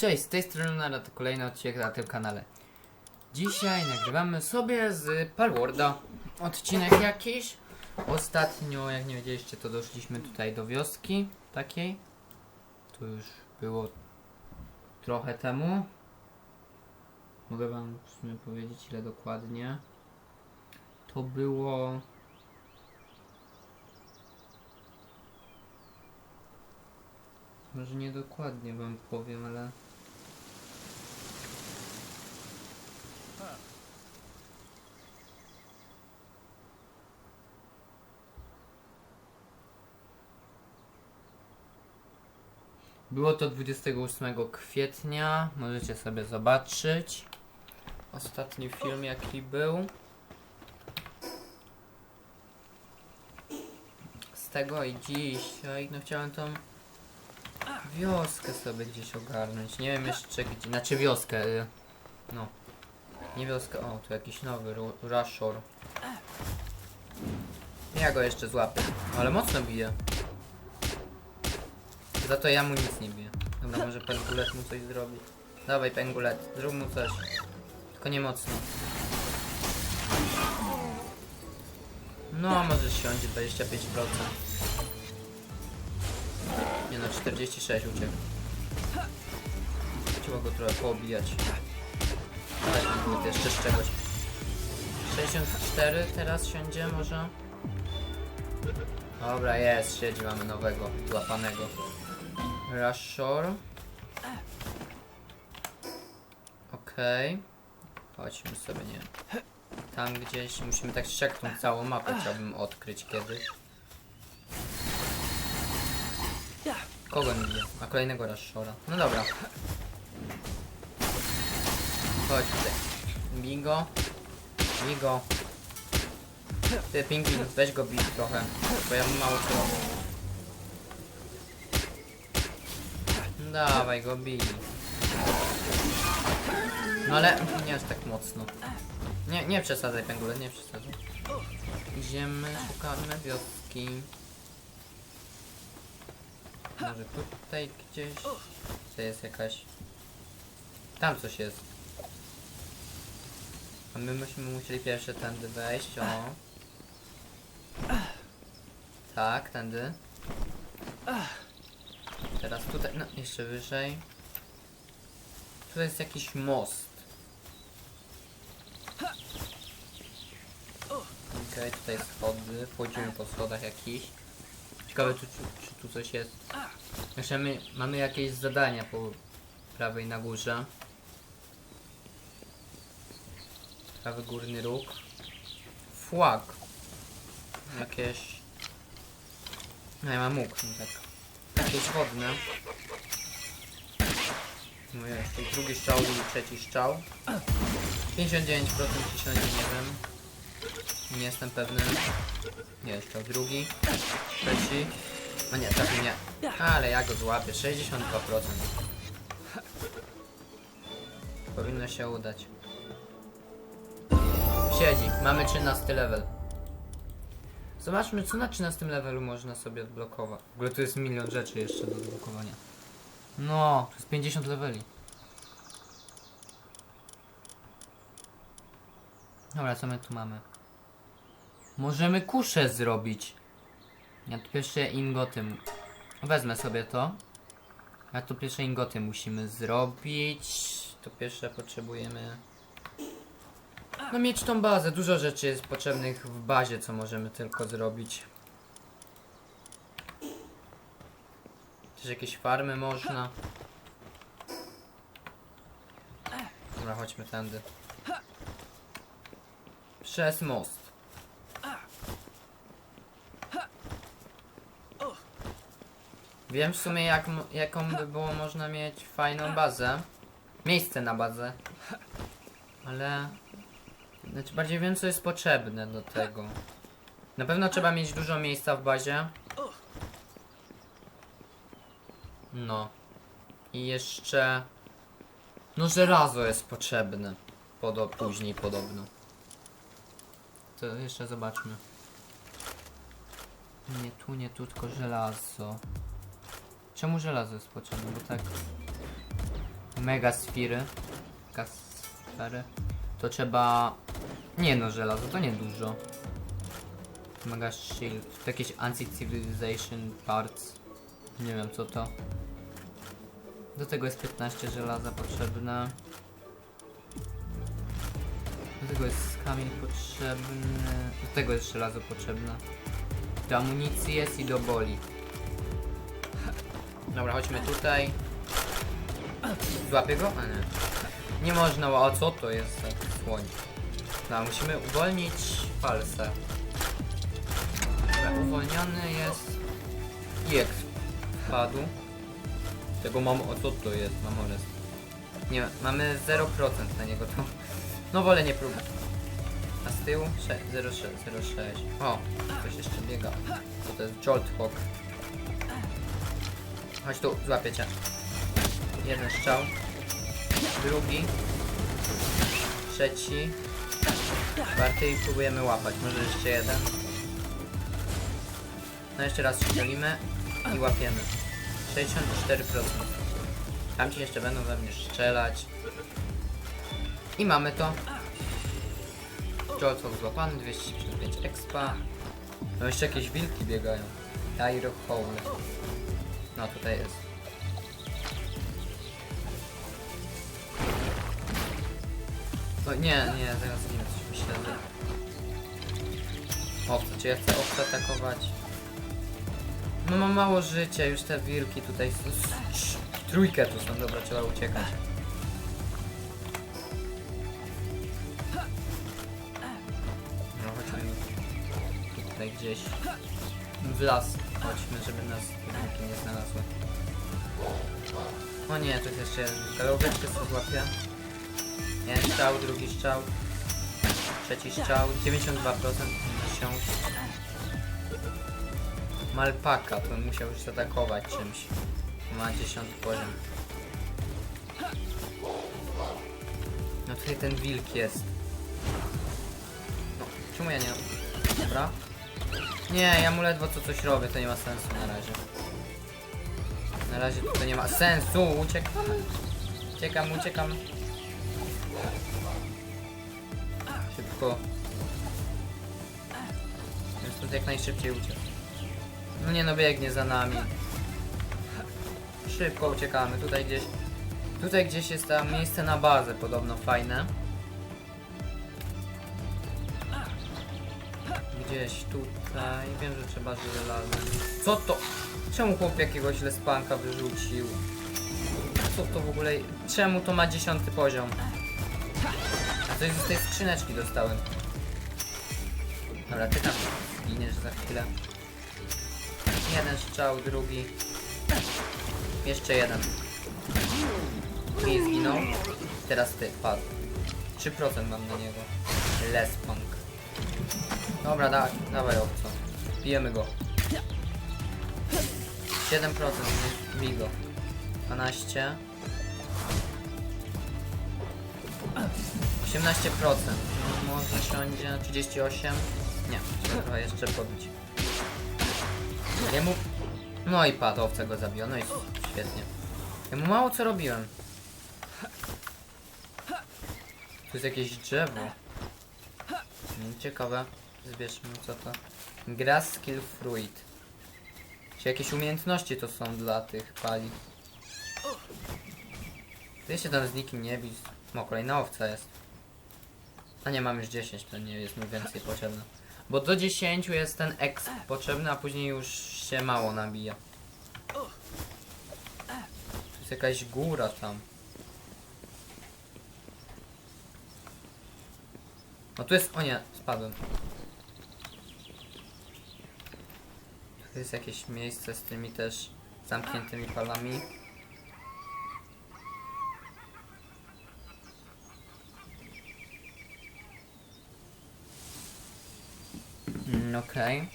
Cześć, z tej strony Nara, to kolejny odcinek na tym kanale. Dzisiaj nagrywamy sobie z Palworda odcinek jakiś. Ostatnio, jak nie wiedzieliście, to doszliśmy tutaj do wioski takiej. To już było trochę temu. Mogę wam w sumie powiedzieć ile dokładnie. To było... Może nie dokładnie wam powiem, ale... Było to 28 kwietnia, możecie sobie zobaczyć. Ostatni film jaki był. Z tego i dzisiaj, no chciałem tą wioskę sobie gdzieś ogarnąć. Nie wiem jeszcze gdzie, znaczy wioskę, y, no. Nie wioskę, o tu jakiś nowy, Ru-. Ja go jeszcze złapię, ale mocno bije. Za to ja mu nic nie biję. Dobra, może pengulet mu coś zrobi. Dawaj pengulet, zrób mu coś. Tylko nie mocno. No, może siądzie 25%. Nie no, 46 uciekł. Trzeba go trochę poobijać. Ale pengulet jeszcze z czegoś. 64 teraz siądzie może? Dobra, jest, siedzi, mamy nowego, złapanego. Rashor. Okej. Chodźmy sobie, nie. Tam gdzieś, musimy tak szczek tą całą mapę chciałbym odkryć kiedyś. Kogo nie widzę? A kolejnego Rashora. No dobra. Chodź tutaj. Bigo. Bigo. Ty pingwin, weź go bić trochę, bo ja mam mało co. Dawaj go bij. No ale nie aż tak mocno. Nie, nie przesadzaj pęgule, nie przesadzaj. Idziemy, szukamy wioski. Może tutaj gdzieś? To jest jakaś... Tam coś jest. A my myśmy musieli pierwsze tędy wejść, o. Tak, tędy. Teraz tutaj, no jeszcze wyżej. Tu jest jakiś most. Okej, tutaj schody. Wchodzimy po schodach jakiś. Ciekawe, czy, czy, czy tu coś jest. Jeszcze my mamy jakieś zadania po prawej na górze. Prawy górny róg. Flag. Jakieś... No ja mam łuk, no tak. Jakieś wodne. No jest, drugi strzał, drugi, trzeci strzał. 59% ciśnienia, nie wiem. Nie jestem pewny. Nie, jeszcze drugi. Trzeci. No nie, trafił nie. Ale ja go złapię. 62%. Powinno się udać. Siedzi. Mamy 13 level. Zobaczmy, co na 13 levelu można sobie odblokować. W ogóle tu jest milion rzeczy jeszcze do odblokowania. No, to jest 50 leveli. Dobra, co my tu mamy? Możemy kuszę zrobić. Ja tu pierwsze ingoty. Wezmę sobie to. A tu pierwsze ingoty musimy zrobić. To pierwsze potrzebujemy. No mieć tą bazę. Dużo rzeczy jest potrzebnych w bazie, co możemy tylko zrobić. Też jakieś farmy można. Dobra, chodźmy tędy. Przez most. Wiem w sumie jak, jaką by było można mieć fajną bazę. Miejsce na bazę. Ale... Znaczy bardziej wiem co jest potrzebne do tego. Na pewno trzeba mieć dużo miejsca w bazie. No. I jeszcze... No żelazo jest potrzebne. Podo później podobno. To jeszcze zobaczmy. Nie tu, nie tu, tylko żelazo. Czemu żelazo jest potrzebne? Bo tak... mega sfiry, sfery, to trzeba... Nie no, żelazo, to nie dużo. Mega shield, to jakieś anti-civilization parts. Nie wiem co to. Do tego jest 15 żelaza potrzebne. Do tego jest kamień potrzebny. Do tego jest żelazo potrzebne. Do amunicji jest i do boli. Dobra, chodźmy tutaj. Złapię go? A nie. Nie można, a co to jest za słoń? No, musimy uwolnić. Dobra, uwolniony jest. I jak wpadł. Tego mam, o co to jest, mamores. Nie, mamy 0% na niego, to... No wolę nie próbować. A z tyłu? 06, 06. O, ktoś jeszcze biega. Co to jest? Jolthawk. Chodź tu, złapię cię. Jeden strzał. Drugi. Trzeci. Czwarty i próbujemy łapać. Może jeszcze jeden. No jeszcze raz strzelimy i łapiemy. 64%. Tamci jeszcze będą we mnie strzelać. I mamy to. Jolthawk złapany, 255 expa. No jeszcze jakieś wilki biegają. Tyro Hole. No tutaj jest. O nie, nie, zaraz nie że... Owce, czy ja chcę owce atakować? No mam mało życia, już te wilki tutaj są... Trójkę tu są, dobra, trzeba uciekać. No chodźmy tutaj gdzieś w las. Chodźmy, żeby nas wilki nie znalazły. O nie, tu jest jeszcze. Galoweczkę sobie złapię. Jeden strzał, drugi strzał. Trzeci strzał. 92% na siąść. Malpaka, to musiał już zaatakować czymś. Ma 10 poziom. No tutaj ten wilk jest. Czemu ja nie... Dobra. Nie, ja mu ledwo co coś robię, to nie ma sensu na razie. Na razie to nie ma sensu, uciekamy. Uciekam, uciekam. Szybko. Więc stąd jak najszybciej uciec. No nie no, biegnie za nami. Szybko uciekamy, tutaj gdzieś... Tutaj gdzieś jest tam miejsce na bazę, podobno fajne. Gdzieś tutaj, wiem, że trzeba żelazne. Co to? Czemu chłop jakiegoś lespanka wyrzucił? Co to w ogóle? Czemu to ma dziesiąty poziom? Coś z tej skrzyneczki dostałem. Dobra, ty tam zginiesz za chwilę. Jeden strzał, drugi. Jeszcze jeden. I zginął. Teraz ty, padł. 3% mam na niego. Lespunk. Dobra, da, dawaj obco. Bijemy go. 7% nie- bij go. 12. 18%. No, może siądzie 38. Nie, trzeba trochę jeszcze pobić. Jemu... No i padł, owca go zabiła, no i świetnie. Jemu mało co robiłem. Tu jest jakieś drzewo. Mm, Ciekawe. Zbierzmy co to. Grass skill fruit. Czy jakieś umiejętności to są dla tych pali. Ty się tam z nikim nie bić. No kolejna owca jest. A nie, mam już 10, to nie jest mi więcej potrzebne. Bo do 10 jest ten exp potrzebny, a później już się mało nabija. Tu jest jakaś góra tam. No tu jest... O nie, spadłem. Tu jest jakieś miejsce z tymi też zamkniętymi palami. Okej.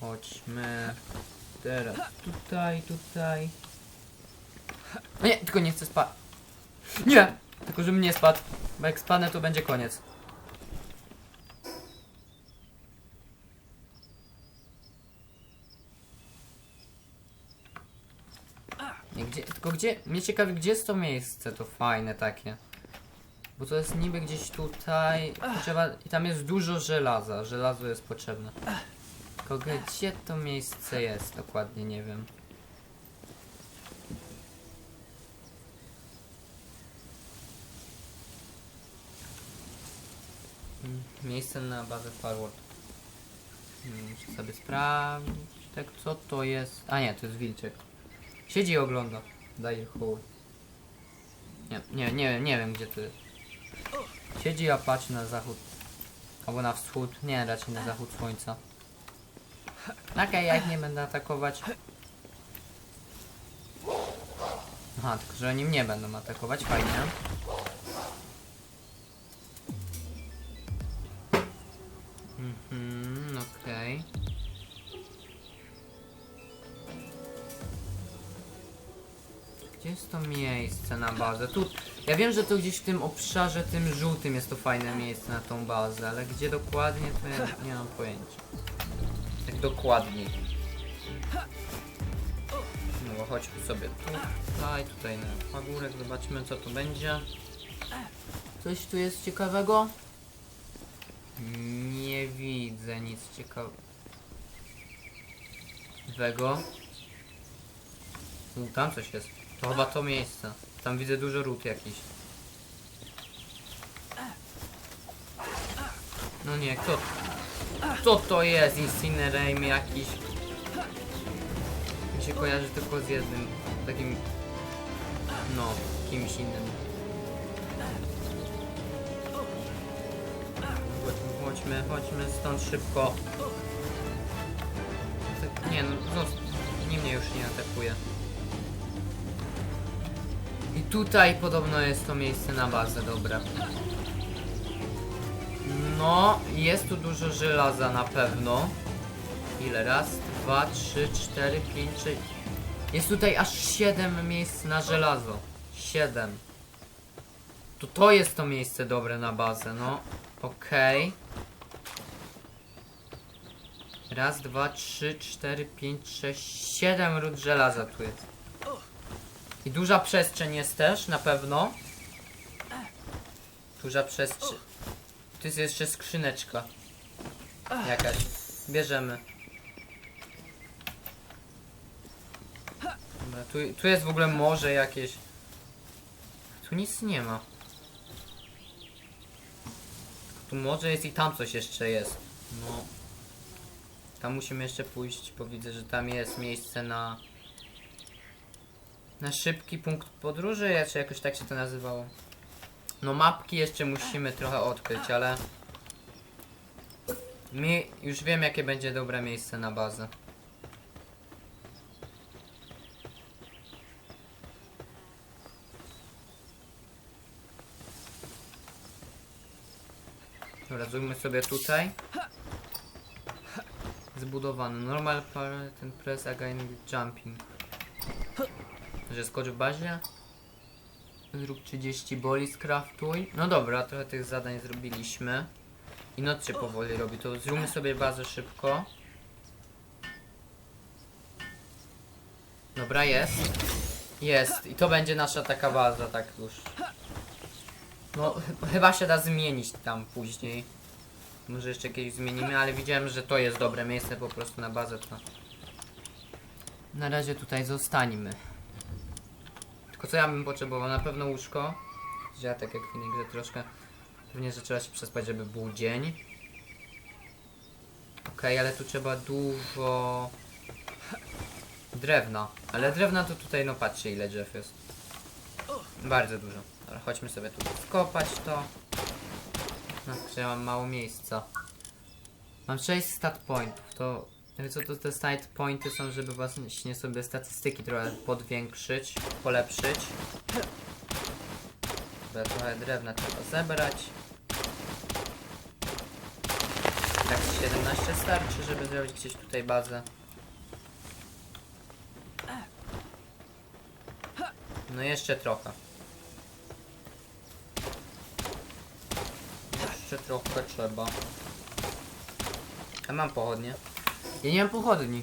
Chodźmy. Teraz tutaj, tutaj. O nie, tylko nie chcę spać. Nie! Tylko żebym nie spadł. Bo jak spadnę, to będzie koniec. Nie, gdzie, tylko gdzie, mnie ciekawi, gdzie jest to miejsce, to fajne takie. Bo to jest niby gdzieś tutaj, trzeba, i tam jest dużo żelaza, żelazo jest potrzebne. Tylko gdzie to miejsce jest, dokładnie nie wiem. Mm, Miejsce na bazę Firewall. Mm, Muszę sobie sprawdzić, tak co to jest. A nie, to jest wilczek. Siedzi i ogląda. Daje chuj. Nie, nie, nie, nie wiem gdzie to jest. Siedzi, a patrzy na zachód. Albo na wschód. Nie, raczej na zachód słońca. Okej, ja ich nie będę atakować. Aha, tylko że oni mnie będą atakować, fajnie. Mhm, okej. Gdzie jest to miejsce na bazę? Tu, ja wiem, że to gdzieś w tym obszarze, tym żółtym jest to fajne miejsce na tą bazę, ale gdzie dokładnie to ja nie mam pojęcia. Tak dokładniej. No bo chodźmy sobie tutaj, tutaj na pagórek, zobaczmy co tu będzie. Coś tu jest ciekawego? Nie widzę nic ciekawego. Tam coś jest. To chyba to miejsce. Tam widzę dużo ród jakiś. No nie, kto... Co to jest? Incinerame jakiś. Mi się kojarzy tylko z jednym. Takim... No, kimś innym. Chodźmy, chodźmy, stąd szybko. Nie no, zost- nie mnie już nie atakuje. Tutaj podobno jest to miejsce na bazę, dobra. No, jest tu dużo żelaza na pewno. Ile? Raz, dwa, trzy, cztery, pięć, sześć. Jest tutaj aż siedem miejsc na żelazo. Siedem. To to jest to miejsce dobre na bazę, no. Okej. Raz, dwa, trzy, cztery, pięć, sześć, siedem ród żelaza tu jest. I duża przestrzeń jest też, na pewno. Duża przestrzeń. Tu jest jeszcze skrzyneczka. Jakaś. Bierzemy. Dobra, tu, tu jest w ogóle morze jakieś. Tu nic nie ma. Tu morze jest i tam coś jeszcze jest. No. Tam musimy jeszcze pójść, bo widzę, że tam jest miejsce na... Na szybki punkt podróży, czy jakoś tak się to nazywało. No mapki jeszcze musimy trochę odkryć, ale... Mi już wiem jakie będzie dobre miejsce na bazę. Dobra, zróbmy sobie tutaj. Zbudowany. Normal ten press again jumping. Że skocz w bazie. Zrób 30 boli, skraftuj. No dobra, trochę tych zadań zrobiliśmy. I noc się powoli robi, to zróbmy sobie bazę szybko. Dobra, jest. Jest. I to będzie nasza taka baza, tak już. No, ch- chyba się da zmienić tam później. Może jeszcze kiedyś zmienimy, ale widziałem, że to jest dobre miejsce po prostu na bazę, to... Na razie tutaj zostańmy. Tylko co ja bym potrzebował? Na pewno łóżko. Ja tak jak w innej grze troszkę. Pewnie, że trzeba się przespać, żeby był dzień. Okej, ale tu trzeba dużo drewna. Ale drewna to tutaj, no patrzcie ile drzew jest. Bardzo dużo. Dobra, chodźmy sobie tu skopać to. No, ja mam mało miejsca. Mam 6 stat pointów, to... Wiecie co to te stat pointy są, żeby właśnie sobie statystyki trochę podwiększyć, polepszyć. Dobra, trochę drewna trzeba zebrać. Tak z 17 starczy, żeby zrobić gdzieś tutaj bazę. No jeszcze trochę. Jeszcze trochę trzeba. Ja mam pochodnie. Ja nie mam pochodni.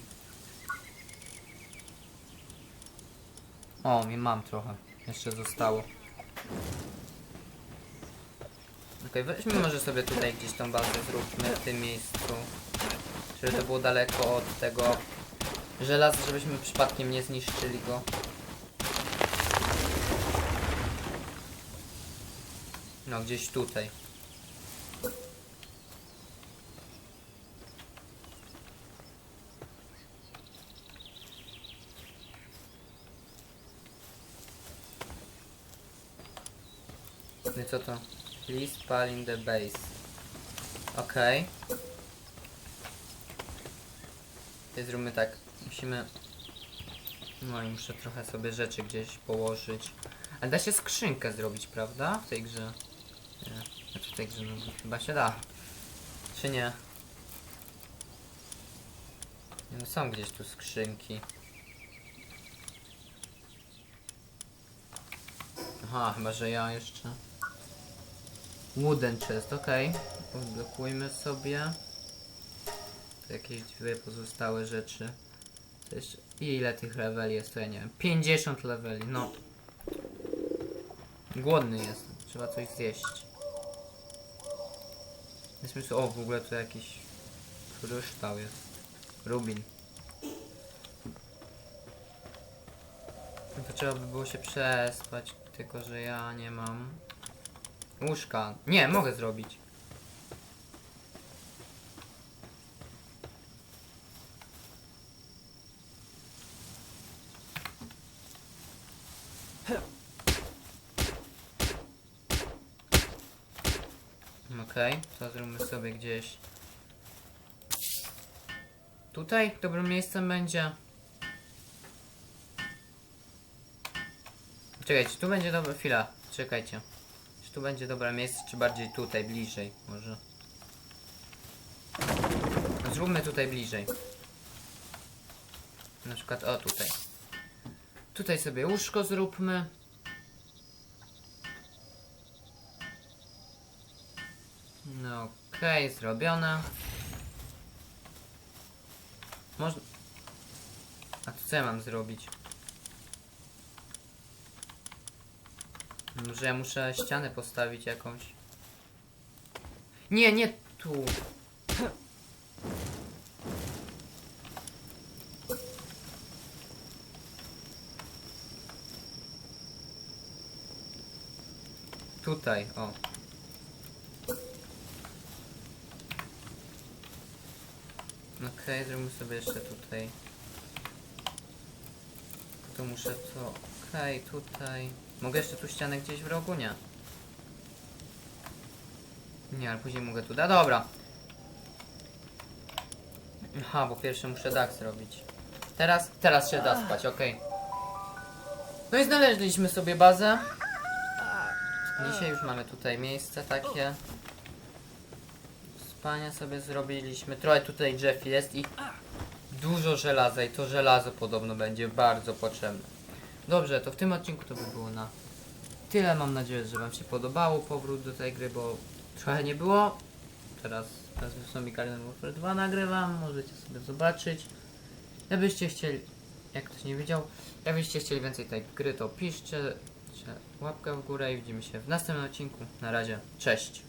O, mi mam trochę. Jeszcze zostało. Okej, weźmy może sobie tutaj gdzieś tą bazę zróbmy w tym miejscu. Żeby to było daleko od tego żelaza, żebyśmy przypadkiem nie zniszczyli go. No, gdzieś tutaj. Co to? Please pal in the base. Okej. Okay. Zróbmy tak. Musimy... No i muszę trochę sobie rzeczy gdzieś położyć. Ale da się skrzynkę zrobić, prawda? W tej grze. Nie. Znaczy w tej grze, no chyba się da. Czy nie? No są gdzieś tu skrzynki. Aha, chyba że ja jeszcze. Wooden chest, okej. Odblokujmy sobie. To jakieś dwie pozostałe rzeczy. Ile tych leveli jest, to ja nie wiem. 50 leveli, no. Głodny jestem, trzeba coś zjeść. Jest myśl, o w ogóle to jakiś kryształ jest. Rubin. To trzeba by było się przespać, tylko że ja nie mam łóżka. Nie, mogę zrobić. Okej, to zróbmy sobie gdzieś. Tutaj dobrym miejscem będzie. Czekajcie, tu będzie dobra chwila. Czekajcie. Tu będzie dobre miejsce, czy bardziej tutaj, bliżej może? Zróbmy tutaj bliżej. Na przykład, o tutaj. Tutaj sobie łóżko zróbmy. No okej, zrobione. Można... A to co ja mam zrobić? Może ja muszę ścianę postawić jakąś. Nie, nie tu. Tutaj, o. Okej, zróbmy sobie jeszcze tutaj. Tu muszę to... Okej, tutaj... Mogę jeszcze tu ścianę gdzieś w rogu? Nie. Nie, ale później mogę tu... Da, dobra. Aha, bo pierwszy muszę dach zrobić. Teraz, teraz się da spać, okej. No i znaleźliśmy sobie bazę. Dzisiaj już mamy tutaj miejsce takie. Spania sobie zrobiliśmy. Trochę tutaj drzew jest i dużo żelaza i to żelazo podobno będzie bardzo potrzebne. Dobrze, to w tym odcinku to by było na tyle. Mam nadzieję, że Wam się podobało powrót do tej gry, bo trochę nie było. Teraz w Zombie Garden Warfare 2 nagrywam, możecie sobie zobaczyć. Jakbyście chcieli, jak ktoś nie wiedział, jakbyście chcieli więcej tej gry, to piszcie, łapkę w górę i widzimy się w następnym odcinku. Na razie, cześć!